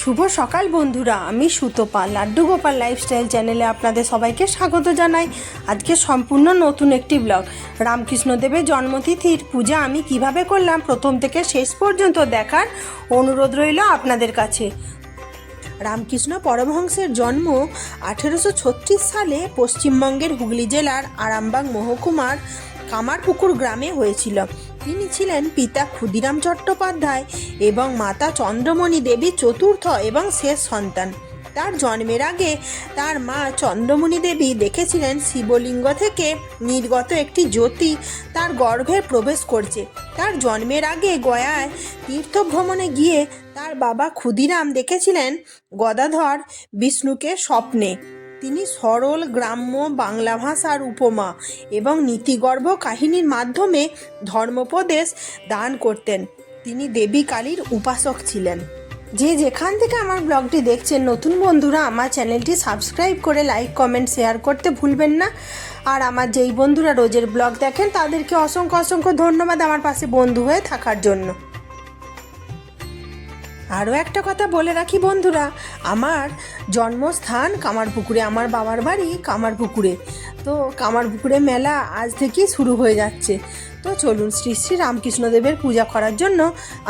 শুভ সকাল বন্ধুরা, আমি সুতোপা লাড্ডু গোপাল লাইফস্টাইল চ্যানেলে আপনাদের সবাইকে স্বাগত জানাই। আজকে সম্পূর্ণ নতুন একটি ব্লগ রামকৃষ্ণদেবের জন্মতিথির পূজা আমি কীভাবে করলাম, প্রথম থেকে শেষ পর্যন্ত দেখার অনুরোধ রইল আপনাদের কাছে। রামকৃষ্ণ পরমহংসের জন্ম আঠেরোশো ছত্রিশ সালে পশ্চিমবঙ্গের হুগলি জেলার আরামবাগ মহকুমার কামারপুকুর গ্রামে হয়েছিল। তিনি ছিলেন পিতা ক্ষুদিরাম চট্টোপাধ্যায় এবং মাতা চন্দ্রমণি দেবী চতুর্থ এবং শেষ সন্তান। তার জন্মের আগে তার মা চন্দ্রমণি দেবী দেখেছিলেন শিবলিঙ্গ থেকে নির্গত একটি জ্যোতি তার গর্ভে প্রবেশ করছে। তার জন্মের আগে গয়ায় তীর্থভ্রমণে গিয়ে তার বাবা ক্ষুদিরাম দেখেছিলেন গদাধর বিষ্ণুকে স্বপ্নে। তিনি সরল, গ্রাম্য, বাংলা ভাষার উপমা এবং নীতিগর্ভ কাহিনীর মাধ্যমে ধর্মোপদেশ দান করতেন। তিনি দেবী কালীর উপাসক ছিলেন। যে যেখান থেকে আমার ব্লগটি দেখছেন, নতুন বন্ধুরা, আমার চ্যানেলটি সাবস্ক্রাইব করে লাইক, কমেন্ট, শেয়ার করতে ভুলবেন না। আর আমার যেই বন্ধুরা রোজের ব্লগ দেখেন, তাদেরকে অসংখ্য অসংখ্য ধন্যবাদ আমার পাশে বন্ধু হয়ে থাকার জন্য। আরও একটা কথা বলে রাখি বন্ধুরা, আমার জন্মস্থান কামারপুকুরে, আমার বাবার বাড়ি কামারপুকুরে। তো কামারপুকুরে মেলা আজ থেকেই শুরু হয়ে যাচ্ছে। তো চলুন শ্রী শ্রী রামকৃষ্ণদেবের পূজা করার জন্য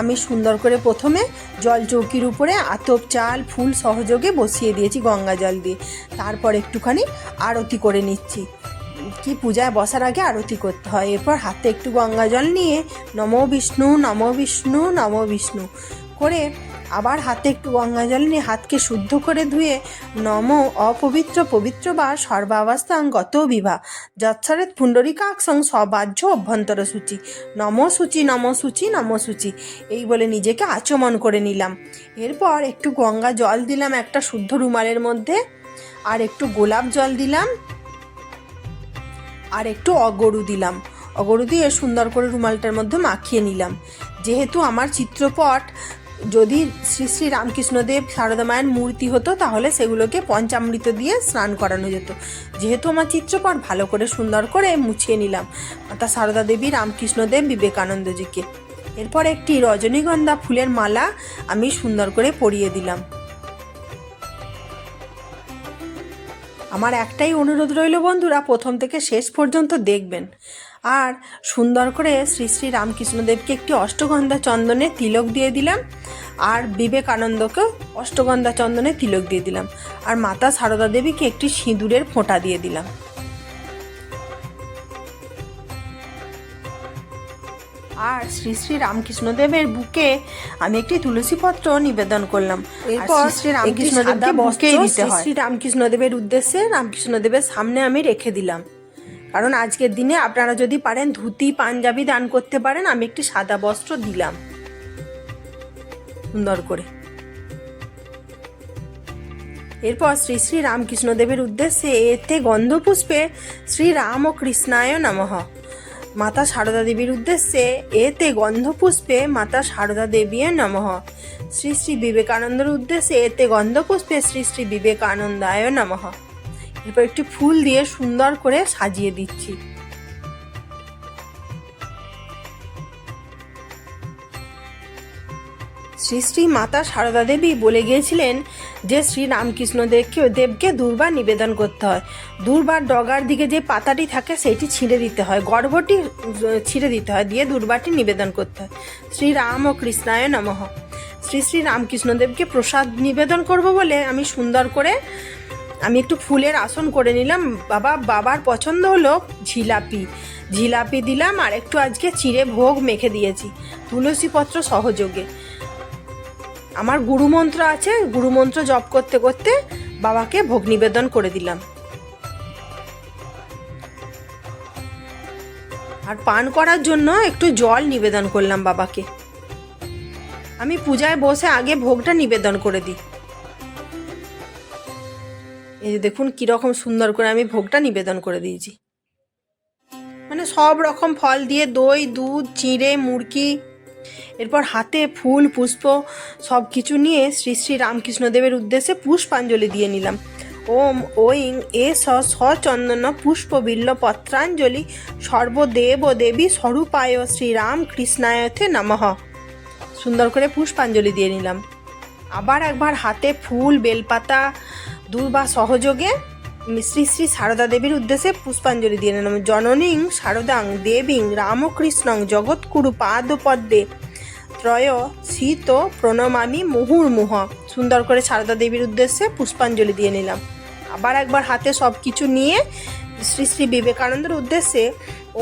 আমি সুন্দর করে প্রথমে জল চৌকির উপরে আতপ চাল, ফুল সহযোগে বসিয়ে দিয়েছি গঙ্গা জল দিয়ে। তারপর একটুখানি আরতি করে নিচ্ছি। কি পূজায় বসার আগে আরতি করতে হয়। এরপর হাতে একটু গঙ্গা জল নিয়ে নম বিষ্ণু নম বিষ্ণু নম বিষ্ণু। করে আবার হাতে একটু গঙ্গা জল নিয়ে হাতকে শুদ্ধ করে ধুয়ে নম অপবিত্র পবিত্র বা সর্বাবস্থাং গত বিভা। যৎসরেত পুণ্ডরিকাক্ষং সবাহ্য অভ্যন্তর সূচি। নম সূচি নম সূচি নম সূচি। এই বলে নিজেকে আচমন করে নিলাম। এরপর একটু গঙ্গা জল দিলাম একটা শুদ্ধ রুমালের মধ্যে। আর একটু গোলাপ জল দিলাম। আর একটু অগরু দিলাম। অগরু দিয়ে সুন্দর করে রুমালটার মধ্যে মাখিয়ে নিলাম। যেহেতু আমার চিত্রপট যদি শ্রী শ্রী রামকৃষ্ণদেব মায়ের মূর্তি হতো, তাহলে সেগুলোকে পঞ্চামৃত দিয়ে স্নান করানো যেত। যেহেতু আমার চিত্রপট ভালো করে সুন্দর করে মুছিয়ে নিলাম। মাতা সারদা দেবী রামকৃষ্ণদেব বিবেকানন্দজিকে। এরপর একটি রজনীগন্ধা ফুলের মালা আমি সুন্দর করে পরিয়ে দিলাম। আমার একটাই অনুরোধ রইল বন্ধুরা, প্রথম থেকে শেষ পর্যন্ত দেখবেন। আর সুন্দর করে শ্রী শ্রী রামকৃষ্ণদেবকে একটি অষ্টগন্ধা চন্দনে তিলক দিয়ে দিলাম আর বিবেকানন্দকে অষ্টগন্ধা চন্দনে তিলক দিয়ে দিলাম আর মাতা সারদা দেবীকে একটি সিঁদুরের ফোঁটা দিয়ে দিলাম। আর শ্রী শ্রী রামকৃষ্ণদেবের বুকে আমি একটি তুলসী পত্র নিবেদন করলাম এরপর শ্রী রামকৃষ্ণদেবকে বুকেই দিতে হয়। শ্রী রামকৃষ্ণদেবের উদ্দেশ্যে রামকৃষ্ণদেবের সামনে আমি রেখে দিলাম। কারণ আজকের দিনে আপনারা যদি পারেন ধুতি, পাঞ্জাবি দান করতে পারেন, আমি একটি সাদা বস্ত্র দিলাম। সুন্দর করে। এরপর শ্রী শ্রী রামকৃষ্ণদেবের উদ্দেশ্যে এতে গন্ধপুষ্পে শ্রী রাম ও কৃষ্ণায় নমঃ। মাতা সারদা দেবীর উদ্দেশ্যে এতে গন্ধপুষ্পে মাতা সারদা দেবী নমঃ। শ্রী শ্রী বিবেকানন্দের উদ্দেশ্যে এতে গন্ধপুষ্পে শ্রী শ্রী বিবেকানন্দায় নমঃ। এরপর একটি ফুল দিয়ে সুন্দর করে সাজিয়ে দিচ্ছি। শ্রী শ্রী মাতা সারদা দেবী বলে গিয়েছিলেন যে শ্রী রামকৃষ্ণ দেবকে দুর্বার নিবেদন করতে হয়। দুর্বার ডগার দিকে যে পাতাটি থাকে সেটি ছিঁড়ে দিতে হয়, গর্ভটি ছিঁড়ে দিতে হয়, দিয়ে দুর্বারটি নিবেদন করতে হয়। শ্রী রাম ও কৃষ্ণায় নমঃ। শ্রী শ্রী রামকৃষ্ণদেবকে প্রসাদ নিবেদন করব বলে আমি সুন্দর করে আমি একটু ফুলের আসন করে নিলাম। বাবা, বাবার পছন্দ হলো ঝিলাপি ঝিলাপি দিলাম আর একটু আজকে চিড়ে ভোগ মেখে দিয়েছি। তুলসী পত্র সহযোগে। আমার গুরুমন্ত্র আছে, গুরুমন্ত্র জপ করতে করতে বাবাকে ভোগ নিবেদন করে দিলাম। আর পান করার জন্য একটু জল নিবেদন করলাম বাবাকে। আমি পূজায় বসে আগে ভোগটা নিবেদন করে দিই। এই যে দেখুন কীরকম সুন্দর করে আমি ভোগটা নিবেদন করে দিয়েছি। মানে সব রকম ফল দিয়ে দই, দুধ, চিঁড়ে মুরকি এরপর হাতে ফুল, পুষ্প সব কিছু নিয়ে শ্রী শ্রী রামকৃষ্ণদেবের উদ্দেশ্যে পুষ্পাঞ্জলি দিয়ে নিলাম। ওম, ওইং এ স সচন্দন পুষ্প, বিল্ল, পত্রাঞ্জলি, সর্বদেব দেবী, স্বরূপায় শ্রীরাম কৃষ্ণায়থে নমঃ। সুন্দর করে পুষ্পাঞ্জলি দিয়ে নিলাম। আবার একবার হাতে ফুল, বেলপাতা দুর্বা সহযোগে শ্রী শ্রী সারদা দেবীর উদ্দেশ্যে পুষ্পাঞ্জলি দিয়ে নিলাম। জননীং শারদাং দেবীং রামকৃষ্ণং জগৎকুরু পাদপদ্মে ত্রয় শীত প্রণমামি মুহুর্মুহ। সুন্দর করে সারদা দেবীর উদ্দেশ্যে পুষ্পাঞ্জলি দিয়ে নিলাম। আবার একবার হাতে সব কিছু নিয়ে শ্রী শ্রী বিবেকানন্দের উদ্দেশ্যে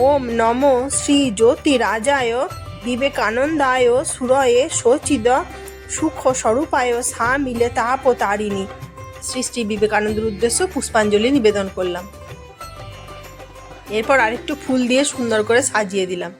ওম নম শ্রী জ্যোতি রাজায় বিবেকানন্দায় সুরয়ে সচিদ সুখ স্বরূপায় সা মিলে তাপ তারিণী। শ্রী শ্রী বিবেকানন্দের উদ্দেশ্যে পুষ্পাঞ্জলি নিবেদন করলাম। এরপর আরেকটু ফুল দিয়ে সুন্দর করে সাজিয়ে দিলাম।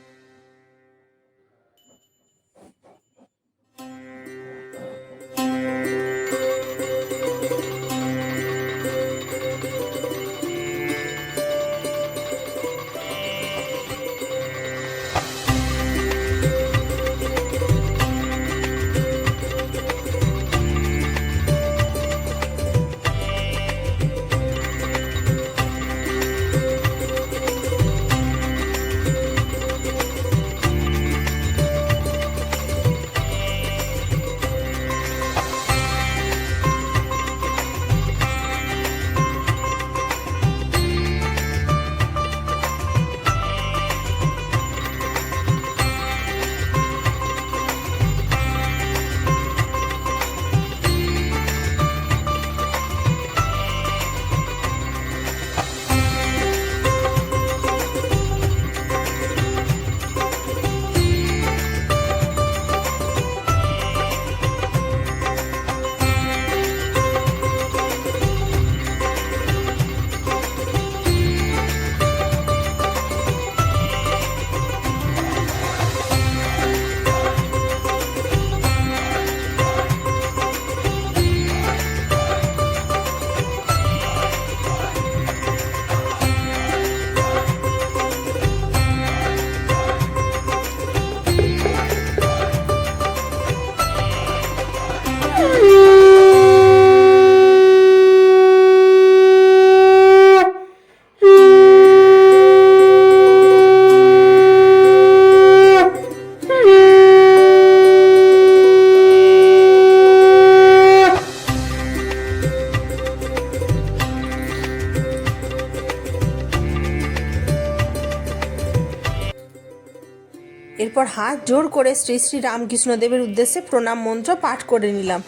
এরপর হাত জোর করে শ্রী শ্রী রামকৃষ্ণ দেবের উদ্দেশ্যে প্রণাম মন্ত্র পাঠ করে নিলাম।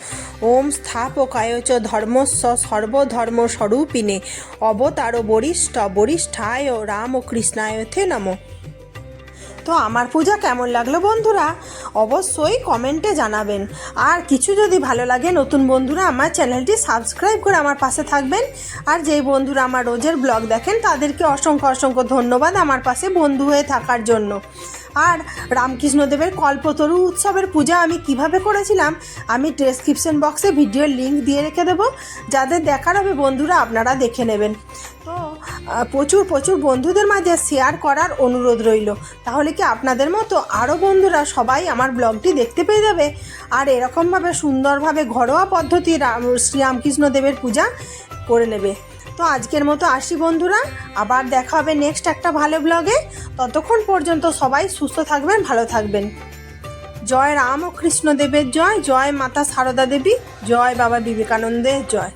ওম স্থাপকায়চ ধর্মস্ব সর্বধর্ম স্বরূপিনে অবতার বরিষ্ঠ বরিষ্ঠায় রাম ও কৃষ্ণায়থে নমঃ। তো আমার পূজা কেমন লাগল বন্ধুরা? অবশ্যই কমেন্টে জানাবেন। আর কিছু যদি ভালো লাগে, নতুন বন্ধুরা আমার চ্যানেলটি সাবস্ক্রাইব করে আমার পাশে থাকবেন। আর যেই বন্ধুরা আমার রোজের ব্লগ দেখেন, তাদেরকে অসংখ্য অসংখ্য ধন্যবাদ আমার পাশে বন্ধু হয়ে থাকার জন্য। আর রামকৃষ্ণদেবের কল্পতরু উৎসবের পূজা আমি কীভাবে করেছিলাম, আমি ডেসক্রিপশন বক্সে ভিডিওর লিঙ্ক দিয়ে রেখে দেবো। যাদের দেখার হবে বন্ধুরা, আপনারা দেখে নেবেন। তো প্রচুর প্রচুর বন্ধুদের মাঝে শেয়ার করার অনুরোধ রইল। তাহলে কি আপনাদের মতো আরও বন্ধুরা সবাই আমার ব্লগটি দেখতে পেয়ে যাবে? আর এরকমভাবে সুন্দরভাবে ঘরোয়া পদ্ধতি রাম শ্রীরামকৃষ্ণ দেবের পূজা করে নেবে। তো আজকের মতো আসি বন্ধুরা, আবার দেখা হবে নেক্সট একটা ভালো ব্লগে ততক্ষণ পর্যন্ত সবাই সুস্থ থাকবেন, ভালো থাকবেন। জয় রাম ও কৃষ্ণদেবের জয় জয় মাতা সারদা দেবী, জয় বাবা বিবেকানন্দের জয়।